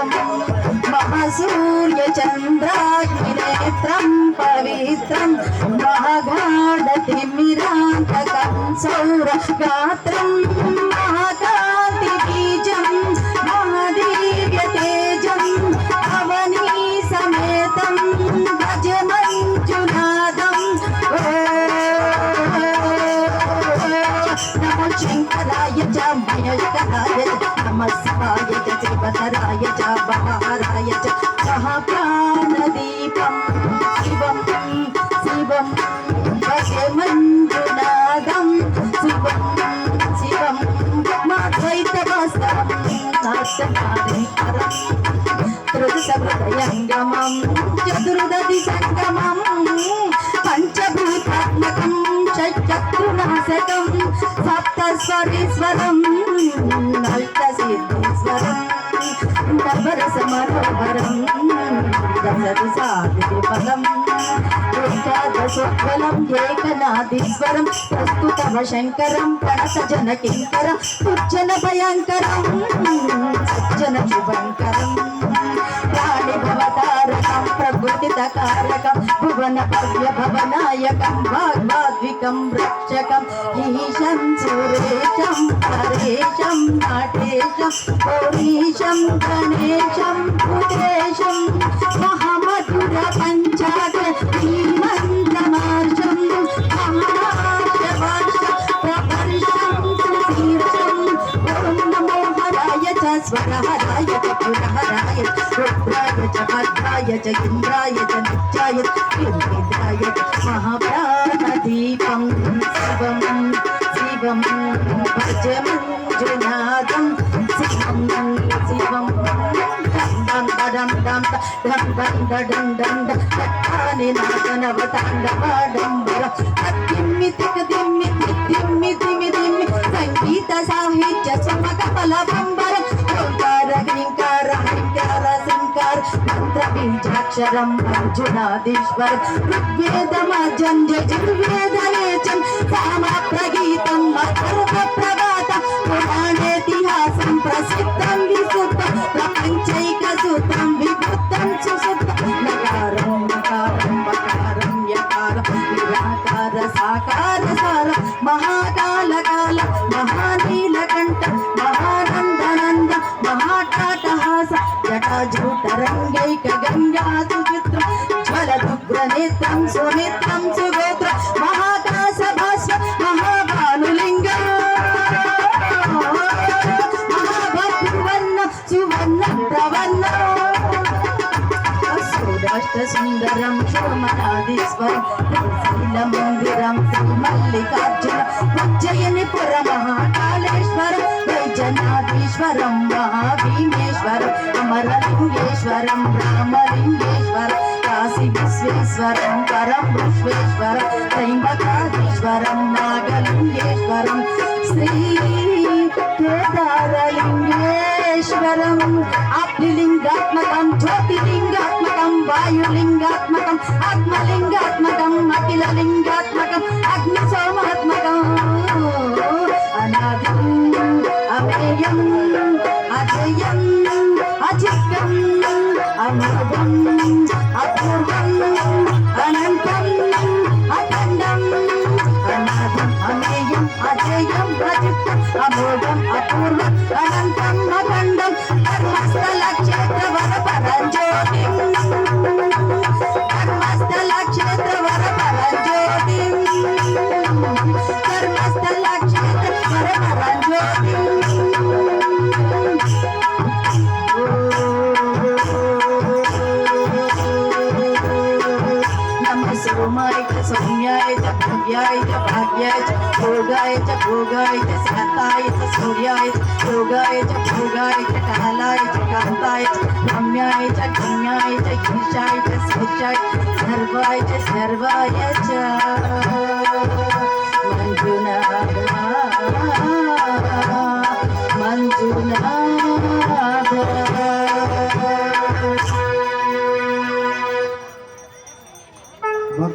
महासूर्यचन्द्राग्निनेत्रं पवित्रं महागाढतिमिरान्तकं सौरगात्रं శంకరాయ చ మయకరాయ చ నమస్కారాయ చ శ్రీవతరాయ చ బహారాయ చ సహ ప్రాణదీపం శివం శివం షట్చక్రునాశకం సప్తస్వరీశ్వరం నల్కసిద్ధీశ్వరం నవరసమనోహరం దశదిశాదిపదం ఏకాదశోజ్వలం ఏకనాదీశ్వరం ప్రస్తుతవ శంకరం ప్రణత జనకింకర దుర్జన భయంకరం సజ్జన శుభంకరం ప్రాణి భవతారకం ప్రకృతితకారకం భవన భవ్య భవనాయకం భాగ్వాద్వికం రక్షకం ఈశం సురేశం హరేశం నాటేశం గౌరీశం గణేశం భూతేశం మహమధుర పంచాక శ్రీమంతమార్షం స్వరహరాయ చ పురహరాయ రుద్రాయ చ च చ ఇంద్రాయ చ నిత్యాయ ఇంద్రాయ शिवं शिवं శివం శివం భజ మంజునాథం డం డం డం డం డం డం దిమ్మి దిమ్మి సంగీత సాహిత్య సుమక ఫలబంబర బీజాక్షరం అర్జునాదీశ్వర ఋగ్వేదమాజం యజుర్వేదయేచం సామ ప్రగీతం అథర్వ ప్రభాత పురాణేతిహాసం ప్రసిద్ధం విశుద్ధం ప్రపంచైక సూత్రం విభుత్తం సుశుద్ధం నకారం నకారం మకారం యకారం నిరాకార సాకార సార మహాకాల కాల మహానీలకంఠ మహానందనంద మహాటాటహాస జటాజూటరంగైక గంగా చిత్రం జ్వలదుగ్ర నేత్రం సునేత్రం అష్టసుందరం సుందరం శోమనాదీశ్వరం మందిరం శ్రీ మల్లికార్జున ఉజ్జయని పుర మహాకాళేశ్వరం వైజనాథీశ్వరం మహాభీమేశ్వరం అమరలింగేశ్వరం రామలింగేశ్వరం కాశీ విశ్వేశ్వరం పరం విశ్వేశ్వరం త్రైంబకాధీశ్వరం నాగలింగేశ్వరం శ్రీ కేదారలింగేశ్వరం అగ్నిలింగాత్మకం జ్యోతిలింగ वायुलिङ्गात्मकम् आत्मलिङ्गात्मकम् अखिललिङ्गात्मकम् अग्निसोमात्मकम् अनादम् अभेयम् अजयम् अचित्रम् अमृतम् अपूर्वम् अनन्तम् अखण्डम् अनादम् अमेयम् अजयम् अचित्रम् अमोघम् अपूर्वम् अनन्तम् अखण्डम् धर्मस्थलक्षेत्रम् చ భవ్యాయ చ భాగ్యాయ చ భోగాయ చ భోగాయ చ శాంతాయ చ సూర్యాయ చ భోగాయ చ భోగాయ చ కాలాయ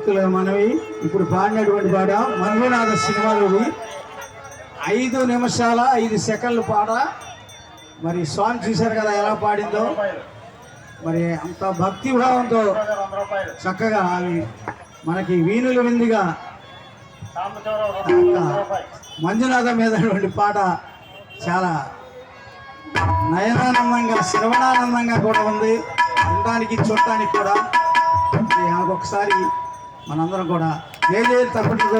భక్తుల మనవి. ఇప్పుడు పాడినటువంటి పాట మంజునాథ సినిమాలోని ఐదు నిమిషాల ఐదు సెకండ్లు పాట. మరి సాంగ్ చూశారు కదా ఎలా పాడిందో? మరి అంత భక్తి భావంతో చక్కగా అవి మనకి వీణుల విందుగా మంజునాథ మీద పాట చాలా నయనానందంగా శ్రవణానందంగా కూడా ఉంది. ఉండడానికి చూడటానికి కూడా. ఒకసారి మనందరం కూడా ఏ తప్పటితో